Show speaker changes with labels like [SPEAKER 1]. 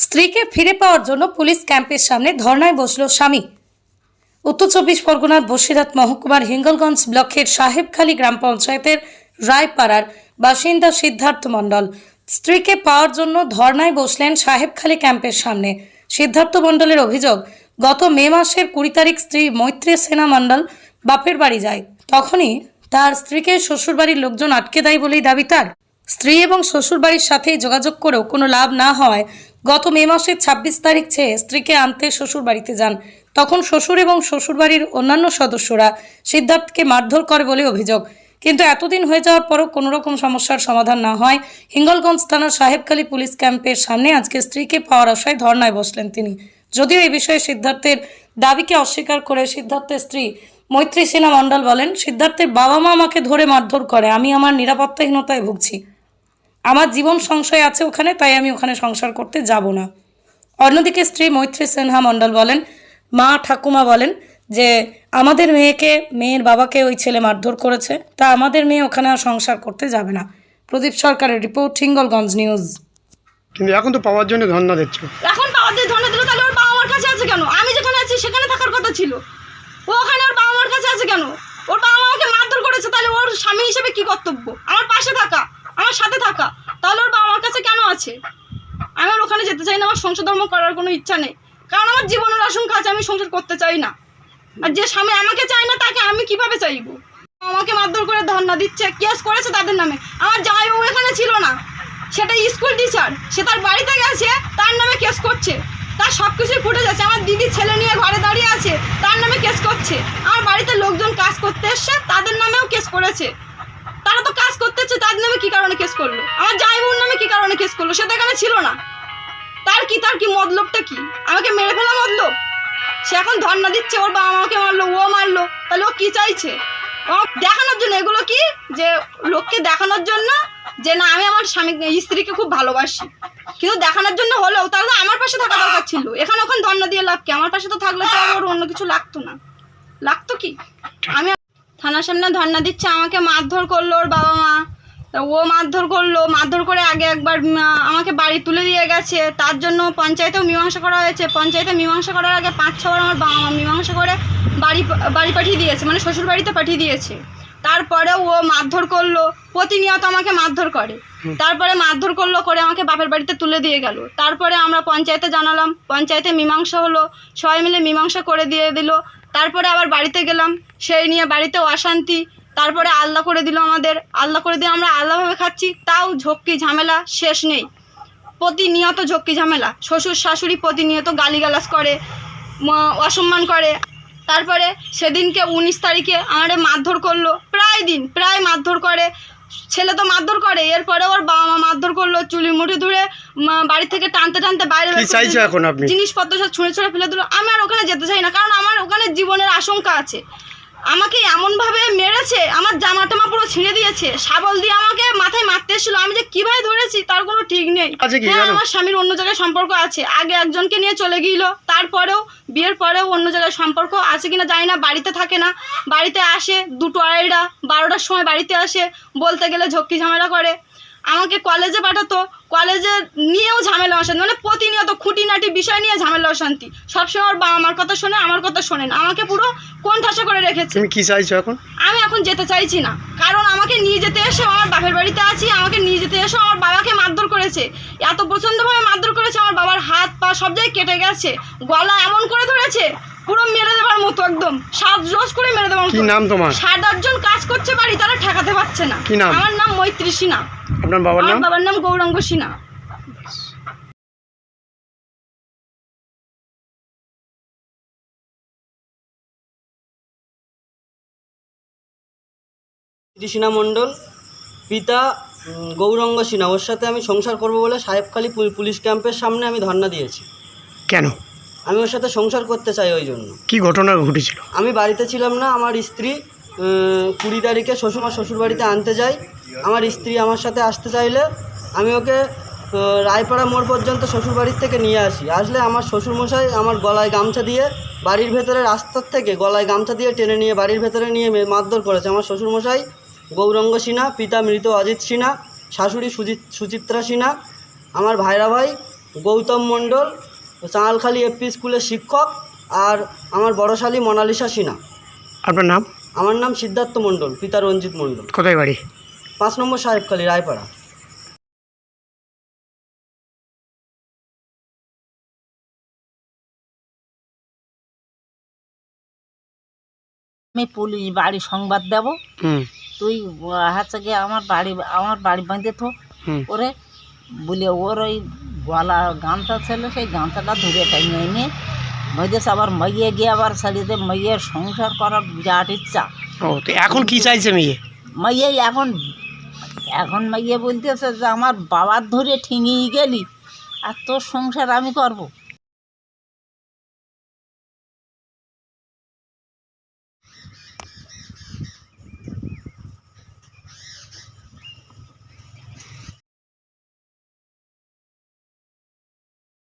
[SPEAKER 1] স্ত্রীকে ফিরে পাওয়ার জন্য পুলিশ ক্যাম্পের সামনে ধর্নায় বসল স্বামী। উত্তর চব্বিশ পরগনার বসিরহাট মহকুমার হিঙ্গলগঞ্জ ব্লকের সাহেবখালী গ্রাম পঞ্চায়েতের রায়পাড়ার বাসিন্দা সিদ্ধার্থ মণ্ডল স্ত্রীকে পাওয়ার জন্য ধর্নায় বসলেন সাহেবখালী ক্যাম্পের সামনে। সিদ্ধার্থ মণ্ডলের অভিযোগ, গত মে মাসের কুড়ি তারিখ স্ত্রী মৈত্রী সেনা মণ্ডল বাপের বাড়ি যায়। তখনই তার স্ত্রীকে শ্বশুরবাড়ির লোকজন আটকে দেয় বলেই দাবি তার। স্ত্রী এবং শ্বশুরবাড়ির সাথে যোগাযোগ করেও কোনো লাভ না হওয়ায় গত মে মাসের ছাব্বিশ তারিখ চেয়ে স্ত্রীকে আনতে শ্বশুরবাড়িতে যান। তখন শ্বশুর এবং শ্বশুরবাড়ির অন্যান্য সদস্যরা সিদ্ধার্থকে মারধর করে বলে অভিযোগ। কিন্তু এতদিন হয়ে যাওয়ার পরও কোনো রকম সমস্যার সমাধান না হয়। হিঙ্গলগঞ্জ থানার সাহেবখালী পুলিশ ক্যাম্পের সামনে আজকে স্ত্রীকে পাওয়ার আশায় ধর্নায় বসলেন তিনি। যদিও এই বিষয়ে সিদ্ধার্থের দাবিকে অস্বীকার করে সিদ্ধার্থের স্ত্রী মৈত্রী সিনহা মণ্ডল বলেন, সিদ্ধার্থের বাবা মা আমাকে ধরে মারধর করে, আমি আমার নিরাপত্তাহীনতায় ভুগছি। আমার জীবন সংশয় আছে ওখানে তাই আমি ওখানে সংসার করতে যাব না। অন্যদিকে স্ত্রী মৈত্রী সিনহা মণ্ডল বলেন মা ঠাকুমা বলেন যে আমাদের মেয়েকে মেয়ের বাবাকে ওই ছেলে মারধর করেছে তা আমাদের মেয়ে ওখানে আর সংসার করতে যাবে না। প্রদীপ সরকারের রিপোর্ট হিঙ্গলগঞ্জ নিউজ।
[SPEAKER 2] কিন্তু এখন তো পাওয়ার জন্য ধর্ণা দিচ্ছ।
[SPEAKER 3] এখন বাবা দিয়ে ধরে দিল তাহলে ওর বাবা মার কাছে আছে কেন? আমি যেখানে আছি সেখানে থাকার কথা ছিল। ও ওখানে ওর বাবা মার কাছে আছে কেন? ওর বাবা আমাকে মারধর করেছে তাহলে ওর স্বামী হিসেবে কি কর্তব্য? আমার পাশে থাকা। আমার সাথে থাকা। তাহলে ওর বাবা মার কাছে কেন আছে? আমি আর ওখানে যেতে চাই না, আমার সংসার ধর্ম করার কোনো ইচ্ছা নেই। কারণ আমার জীবনের আশঙ্কা আছে, আমি সংসার করতে চাই না। আর যে স্বামী আমাকে চায় না, তাকে আমি কীভাবে চাইব? আমাকে মারধর করে ধর্ণা দিচ্ছে, কেস করেছে তাদের নামে। আমার জামাইবাবু এখানে ছিল না। সেটা স্কুল টিচার সে তার বাড়িতে গেছে, তার নামে কেস করছে। তার সব কিছুই ফুটে যাচ্ছে। আমার দিদি ছেলে নিয়ে ঘরে দাঁড়িয়ে আছে, তার নামে কেস করছে। আমার বাড়িতে লোকজন কাজ করতে এসছে, তাদের নামেও কেস করেছে তারা তো কাজ করতে এসছে তাদের নামে কি কারণে কেস করল। আমার জামাইবাবুর নামে কি কারণে কেস করল? সে তো এখানে ছিল না। তার কি তার কি মতলবটা কি? আমাকে মেরে ফেলা মতলব? সে এখন ধর্ণা দিচ্ছে, ওর বাবা মাকে মারলো, ও মারলো, তাহলে ও কি চাইছে? দেখানোর জন্য, এগুলো কি? যে লোককে দেখানোর জন্য? যে না, আমি আমার স্বামী, স্ত্রীকে খুব ভালোবাসি। কিন্তু দেখানোর জন্য হলেও তাহলে আমার পাশে থাকা দরকার ছিল। এখানে ওখানে ধর্ণা দিয়ে লাভ কি? আমার পাশে তো থাকলে তো ওর অন্য কিছু লাগতো না। লাগতো কি? আমি থানার সামনে ধর্ণা দিচ্ছে, আমাকে মারধর করল ওর বাবা মা। তা ও মারধর করল মারধর করে আগে একবার আমাকে বাড়ি তুলে দিয়ে গেছে। তার জন্য পঞ্চায়েতেও মীমাংসা করা হয়েছে। পঞ্চায়েতে মীমাংসা করার আগে পাঁচ ছবার আমার বাবা মা মীমাংসা করে বাড়ি বাড়ি পাঠিয়ে দিয়েছে মানে শ্বশুর বাড়িতে পাঠিয়ে দিয়েছে। তারপরেও ও মারধর করল প্রতিনিয়ত আমাকে মারধর করে। তারপরে মারধর করল করে আমাকে বাপের বাড়িতে তুলে দিয়ে গেল। তারপরে আমরা পঞ্চায়েতে জানালাম পঞ্চায়েতে মীমাংসা হলো সবাই মিলে মীমাংসা করে দিয়ে দিল। তারপরে আবার বাড়িতে গেলাম। সেই নিয়ে বাড়িতে অশান্তি তারপরে আল্লাহ করে দিল আমাদের আল্লাহ করে দিয়ে আমরা আল্লাহভাবে খাচ্ছি তাও ঝক্কি ঝামেলা শেষ নেই। প্রতিনিয়ত ঝক্কি ঝামেলা। শ্বশুর শাশুড়ি প্রতিনিয়ত গালিগালাজ করে অসম্মান করে। তারপরে সেদিনকে উনিশ তারিখে আমারে মারধর করল প্রায় দিন প্রায় মারধর করে। ছেলে তো মারধর করে এরপরে ওর বাবা মা মারধর করল চুলি মুঠি ধরে বাড়ি থেকে টানতে টানতে বাইরে।
[SPEAKER 2] এখন আপনি?
[SPEAKER 3] জিনিসপত্র সব ছুঁড়ে ছুঁড়ে ফেলে দিল। আমি আর ওখানে যেতে চাই না কারণ আমার ওখানে জীবনের আশঙ্কা আছে। আমাকে এমনভাবে মেরেছে আমার জামা টামা পুরো ছিঁড়ে দিয়েছে। সাবল দিয়ে আমাকে মাথায় মারতে এসেছিল। আমি যে কীভাবে ধরেছি তার কোনো ঠিক নেই। হ্যাঁ আমার স্বামীর অন্য জায়গায় সম্পর্ক আছে। আগে একজনকে নিয়ে চলে গিয়েছিল তারপরেও বিয়ের পরেও অন্য জায়গায় সম্পর্ক আছে কিনা জানি না বাড়িতে থাকে না। বাড়িতে আসে দুটো আড়াইটা বারোটার সময় বাড়িতে আসে বলতে গেলে ঝক্কি ঝামেলা করে। আমাকে কলেজে পাঠাতো। কলেজে নিয়েও ঝামেলা অশান্তি মানে প্রতিনিয়ত খুঁটিনাটি বিষয় নিয়ে ঝামেলা অশান্তি। সবসময় ওর বাবা আমার কথা শোনে আমার কথা শোনেন আমাকে পুরো কোন ঠাসা করে রেখেছে?
[SPEAKER 2] তুমি কি চাইছো এখন?
[SPEAKER 3] আমি এখন যেতে চাইছি না। কারণ আমাকে নিয়ে যেতে এসে আমার বাপের বাড়িতে আছি আমাকে নিয়ে যেতে এসে আমার বাবাকে মারধর করেছে। এত প্রচণ্ডভাবে মারধর করেছে আমার বাবার হাত পা সব জায়গায় কেটে গেছে গলা এমন করে ধরেছে পুরো মেরে দেওয়ার মতো একদম। সাত রোজ করে মেরে দেওয়ার মতো।
[SPEAKER 2] নাম তোমার?
[SPEAKER 3] সাত আটজন কাজ করছে বাড়ি তারা পারছে না।
[SPEAKER 2] কি নাম?
[SPEAKER 3] আমার নাম মৈত্রী সিনহা।
[SPEAKER 2] আপনার বাবার নাম?
[SPEAKER 3] বাবার নাম গৌরাঙ্গ সিনহা।
[SPEAKER 4] কৃষ্ণা মণ্ডল পিতা গৌরঙ্গ সিনহা। ওর সাথে আমি সংসার করব বলে সাহেবখালী পুল- পুলিশ ক্যাম্পের সামনে আমি ধর্ণা দিয়েছি।
[SPEAKER 2] কেন?
[SPEAKER 4] আমি ওর সাথে সংসার করতে চাই ওই জন্য।
[SPEAKER 2] কি ঘটনা ঘটেছিল?
[SPEAKER 4] আমি বাড়িতে ছিলাম না আমার স্ত্রী কুড়ি তারিখে শ্বশুর শ্বশুরবাড়িতে আনতে যাই। আমার স্ত্রী আমার সাথে আসতে চাইলে আমি ওকে রায়পাড়া মোড় পর্যন্ত শ্বশুর বাড়ির থেকে নিয়ে আসি। আসলে আমার শ্বশুরমশাই আমার গলায় গামছা দিয়ে বাড়ির ভেতরে রাস্তার থেকে গলায় গামছা দিয়ে টেনে নিয়ে বাড়ির ভেতরে নিয়ে মারধর করেছে। আমার শ্বশুরমশাই গৌরঙ্গ সিনহা, পিতা মৃত অজিত সিনহা, শাশুড়ি সুজিত, সুচিত্রা সিনহা, আমার ভাইরা ভাই গৌতম মণ্ডল চাঁড়ালখালী এপি স্কুলের শিক্ষক আর আমার বড় শালী মোনালিসা সিনহা।
[SPEAKER 2] আপনার নাম?
[SPEAKER 4] আমার নাম সিদ্ধার্থ মণ্ডল পিতা রঞ্জিত মণ্ডল।
[SPEAKER 2] কোথায় বাড়ি?
[SPEAKER 4] পাঁচ নম্বর সাহেবখালী রায়পাড়া।
[SPEAKER 5] আমি পুলিশ বাড়ি সংবাদ দেব।
[SPEAKER 2] হুম।
[SPEAKER 5] তুই হচ্ছে গিয়ে আমার বাড়ি আমার বাড়ি বাঁধে তো ওরে বলে ওর ওই গলা গামছা ছিল সেই গামছাটা ধরে টাইমে এনে মেয়েদের আবার মাইয়ে গিয়ে আবার ছেলেদের মেয়ের সংসার করার বিরাট ইচ্ছা।
[SPEAKER 2] ও তো এখন কি চাইছে মেয়ে?
[SPEAKER 5] মেয়ে এখন এখন মাইয়ে বলতেছে যে আমার বাবার ধরে ঠিঙিয়ে গেলি আর তোর সংসার আমি করব।